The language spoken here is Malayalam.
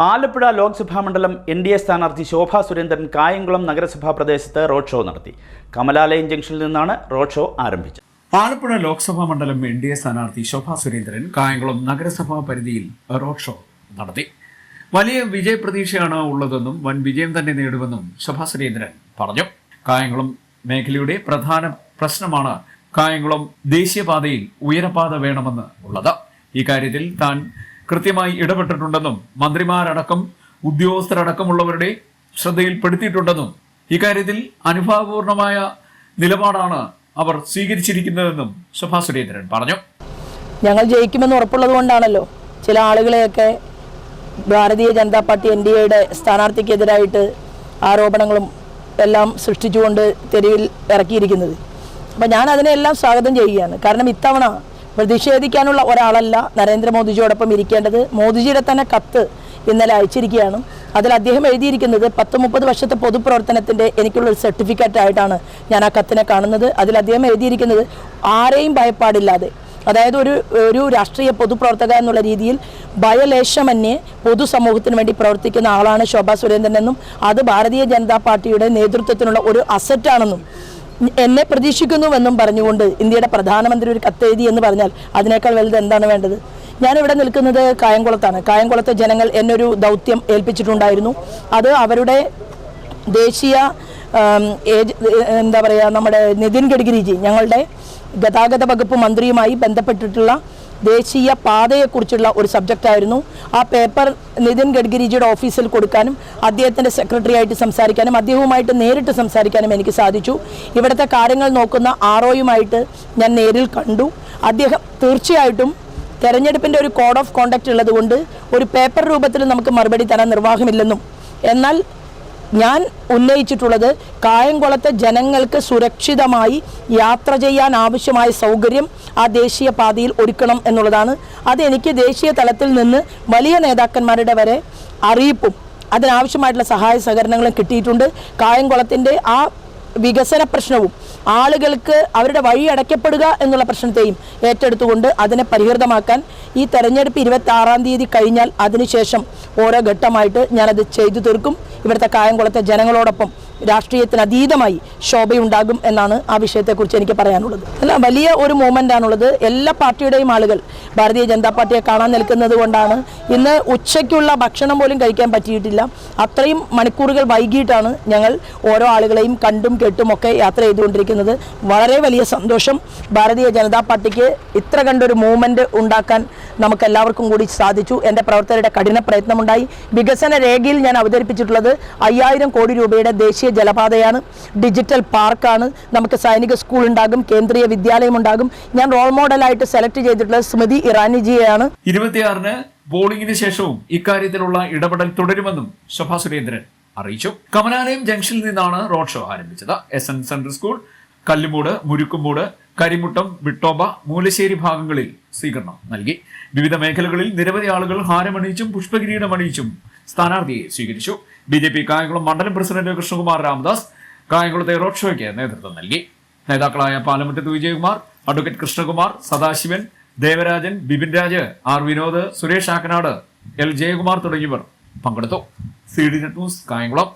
ആലപ്പുഴ ലോക്സഭാ മണ്ഡലം എൻ ഡി എ സ്ഥാനാർത്ഥി ശോഭാ സുരേന്ദ്രൻ കായംകുളം നഗരസഭാ പ്രദേശത്ത് റോഡ് ഷോ നടത്തി. കമലാലയം ജംഗ്ഷനിൽ നിന്നാണ് റോഡ് ഷോ ആരംഭിച്ചത്. ആലപ്പുഴ ലോക്സഭാ മണ്ഡലം എൻ ഡി എ സ്ഥാനാർത്ഥി ശോഭാ സുരേന്ദ്രൻ കായംകുളം നഗരസഭാ പരിധിയിൽ റോഡ് ഷോ നടത്തി. വലിയ വിജയപ്രതീക്ഷയാണ് ഉള്ളതെന്നും വൻ വിജയം തന്നെ നേടുമെന്നും ശോഭാ സുരേന്ദ്രൻ പറഞ്ഞു. കായംകുളം മേഖലയുടെ പ്രധാന പ്രശ്നമാണ് കായംകുളം ദേശീയപാതയിൽ ഉയരപാത വേണമെന്ന് ഉള്ളത് ഇക്കാര്യത്തിൽ താൻ കൃത്യമായി ഇടപെട്ടിട്ടുണ്ടെന്നും മന്ത്രിമാരടക്കം ഉദ്യോഗസ്ഥരടക്കമുള്ളവരുടെ ശ്രദ്ധയിൽപ്പെടുത്തിയിട്ടുണ്ടെന്നും ഇക്കാര്യത്തിൽ അനുഭാവപൂർണമായ നിലപാടാണ് അവർ സ്വീകരിച്ചിരിക്കുന്നതെന്നും സുഭാ സുരേന്ദ്രൻ പറഞ്ഞു. ഞങ്ങൾ ജയിക്കുമെന്ന് ഉറപ്പുള്ളത് കൊണ്ടാണല്ലോ ചില ആളുകളെയൊക്കെ Bharatiya Janata party N D എയുടെ സ്ഥാനാർത്ഥിക്കെതിരായിട്ട് ആരോപണങ്ങളും എല്ലാം സൃഷ്ടിച്ചുകൊണ്ട് തെരുവിൽ ഇറക്കിയിരിക്കുന്നത്. അപ്പം ഞാൻ അതിനെല്ലാം സ്വാഗതം ചെയ്യുകയാണ്. കാരണം ഇത്തവണ പ്രതിഷേധിക്കാനുള്ള ഒരാളല്ല നരേന്ദ്രമോദിജിയോടൊപ്പം ഇരിക്കേണ്ടത്. മോദിജിയുടെ തന്നെ കത്ത് ഇന്നലെ അയച്ചിരിക്കുകയാണ്. അതിൽ അദ്ദേഹം എഴുതിയിരിക്കുന്നത് പത്ത് മുപ്പത് വർഷത്തെ പൊതുപ്രവർത്തനത്തിന്റെ എനിക്കുള്ള ഒരു സർട്ടിഫിക്കറ്റ് ആയിട്ടാണ് ഞാൻ ആ കത്തിനെ കാണുന്നത്. അതിൽ അദ്ദേഹം എഴുതിയിരിക്കുന്നത് ആരെയും ഭയപ്പാടില്ലാതെ. അതായത് ഒരു ഒരു രാഷ്ട്രീയ പൊതുപ്രവർത്തക എന്നുള്ള രീതിയിൽ ഭയലേശമന്യേ പൊതുസമൂഹത്തിന് വേണ്ടി പ്രവർത്തിക്കുന്ന ആളാണ് ശോഭാ സുരേന്ദ്രൻ എന്നും അത് ഭാരതീയ ജനതാ പാർട്ടിയുടെ നേതൃത്വത്തിനുള്ള ഒരു അസറ്റാണെന്നും എന്നെ പ്രതീക്ഷിക്കുന്നുവെന്നും പറഞ്ഞുകൊണ്ട് ഇന്ത്യയുടെ പ്രധാനമന്ത്രി ഒരു കത്തെഴുതി എന്ന് പറഞ്ഞാൽ അതിനേക്കാൾ വലുത് എന്താണ് വേണ്ടത്? ഞാനിവിടെ നിൽക്കുന്നത് കായംകുളത്താണ്. കായംകുളത്തെ ജനങ്ങൾ എന്നൊരു ദൗത്യം ഏൽപ്പിച്ചിട്ടുണ്ടായിരുന്നു. അത് അവരുടെ ദേശീയ എന്താ പറയുക നമ്മുടെ നിതിൻ ഗഡ്കരിജി ഞങ്ങളുടെ ഗതാഗത വകുപ്പ് മന്ത്രിയുമായി ബന്ധപ്പെട്ടിട്ടുള്ള ദേശീയ പാതയെക്കുറിച്ചുള്ള ഒരു സബ്ജക്റ്റ് ആയിരുന്നു. ആ പേപ്പർ നിതിൻ ഗഡ്കരിജിയുടെ ഓഫീസിൽ കൊടുക്കാനും അദ്ദേഹത്തിന്റെ സെക്രട്ടറി ആയിട്ട് സംസാരിക്കാനും അദ്ദേഹവുമായിട്ട് നേരിട്ട് സംസാരിക്കാനും എനിക്ക് സാധിച്ചു. ഇവിടുത്തെ കാര്യങ്ങൾ നോക്കുന്ന ആർ ഒയുമായിട്ട് ഞാൻ നേരിൽ കണ്ടു. അദ്ദേഹം തീർച്ചയായിട്ടും തെരഞ്ഞെടുപ്പിന്റെ ഒരു കോഡ് ഓഫ് കോണ്ടക്റ്റ് ഉള്ളതുകൊണ്ട് ഒരു പേപ്പർ രൂപത്തിൽ നമുക്ക് മറുപടി തരാൻ നിർവാഹമില്ലെന്നും. എന്നാൽ ഞാൻ ഉന്നയിച്ചിട്ടുള്ളത് കായംകുളത്തെ ജനങ്ങൾക്ക് സുരക്ഷിതമായി യാത്ര ചെയ്യാൻ ആവശ്യമായ സൗകര്യം ആ ദേശീയ പാതയിൽ ഒരുക്കണം എന്നുള്ളതാണ്. അതെനിക്ക് ദേശീയ തലത്തിൽ നിന്ന് വലിയ നേതാക്കന്മാരുടെ വരെ അറിയിപ്പും അതിനാവശ്യമായിട്ടുള്ള സഹായ സഹകരണങ്ങളും കിട്ടിയിട്ടുണ്ട്. കായംകുളത്തിന്റെ ആ വികസന പ്രശ്നവും ആളുകൾക്ക് അവരുടെ വഴി അടയ്ക്കപ്പെടുക എന്നുള്ള പ്രശ്നത്തെയും ഏറ്റെടുത്തുകൊണ്ട് അതിനെ പരിഹൃതമാക്കാൻ ഈ തെരഞ്ഞെടുപ്പ് ഇരുപത്തി ആറാം തീയതി കഴിഞ്ഞാൽ അതിനുശേഷം ഓരോ ഘട്ടമായിട്ട് ഞാനത് ചെയ്തു തീർക്കും. ഇവിടുത്തെ കായംകുളത്തെ ജനങ്ങളോടൊപ്പം രാഷ്ട്രീയത്തിന് അതീതമായി ശോഭയുണ്ടാകും എന്നാണ് ആ വിഷയത്തെക്കുറിച്ച് എനിക്ക് പറയാനുള്ളത്. അല്ല വലിയ ഒരു മൂവ്മെന്റ് ആണുള്ളത് എല്ലാ പാർട്ടിയുടെയും ആളുകൾ ഭാരതീയ ജനതാ പാർട്ടിയെ കാണാൻ നിൽക്കുന്നത് കൊണ്ടാണ്. ഇന്ന് ഉച്ചയ്ക്കുള്ള ഭക്ഷണം പോലും കഴിക്കാൻ പറ്റിയിട്ടില്ല. അത്രയും മണിക്കൂറുകൾ വൈകിട്ടാണ് ഞങ്ങൾ ഓരോ ആളുകളെയും കണ്ടും കേട്ടും ഒക്കെ യാത്ര ചെയ്തുകൊണ്ടിരിക്കുന്നത്. വളരെ വലിയ സന്തോഷം ഭാരതീയ ജനതാ പാർട്ടിക്ക് ഇത്ര കണ്ടൊരു മൂവ്മെന്റ് ഉണ്ടാക്കാൻ നമുക്ക് എല്ലാവർക്കും കൂടി സാധിച്ചു. എന്റെ പ്രവർത്തകരുടെ കഠിന പ്രയത്നമുണ്ടായി. വികസന രേഖയിൽ ഞാൻ അവതരിപ്പിച്ചിട്ടുള്ളത് അയ്യായിരം കോടി രൂപയുടെ ദേശീയ ജലപാതയാണ്. ഡിജിറ്റൽ പാർക്കാണ്. നമുക്ക് സൈനിക സ്കൂൾ ഉണ്ടാകും കേന്ദ്രീയ വിദ്യാലയം ഉണ്ടാകും ഞാൻ റോൾ മോഡലായിട്ട് സെലക്ട് ചെയ്തിട്ടുള്ളത് സ്മൃതി ഇറാനിജിയെയാണ്. ഇരുപത്തിയാറിന് ബോളിംഗിന് ശേഷവും ഇക്കാര്യത്തിലുള്ള ഇടപെടൽ തുടരുമെന്നും ശോഭാ സുരേന്ദ്രൻ അറിയിച്ചു. കമലാലയം ജംഗ്ഷനിൽ നിന്നാണ് റോഡ് ഷോ ആരംഭിച്ചത്. S N central school Kallumoodu Murukkumoodu Karimuttam Vittoba Moolasseri ഭാഗങ്ങളിൽ സ്വീകരണം നൽകി. വിവിധ മേഖലകളിൽ നിരവധി ആളുകൾ ഹാരമണിയിച്ചും പുഷ്പകിരീടം അണിയിച്ചും സ്ഥാനാർത്ഥിയെ സ്വീകരിച്ചു. ബി ജെ പി കായംകുളം മണ്ഡലം പ്രസിഡന്റ് കൃഷ്ണകുമാർ രാമദാസ് കായംകുളത്തെ റോഡ് ഷോയ്ക്ക് നേതൃത്വം നൽകി. നേതാക്കളായ Palamuttathu Vijayakumar advocate Krishnakumar Sadasivan Devarajan Bipin Raj R Vinod Suresh Akkanad L Jayakumar തുടങ്ങിയവർ പങ്കെടുത്തു. C D news Kayamkulam.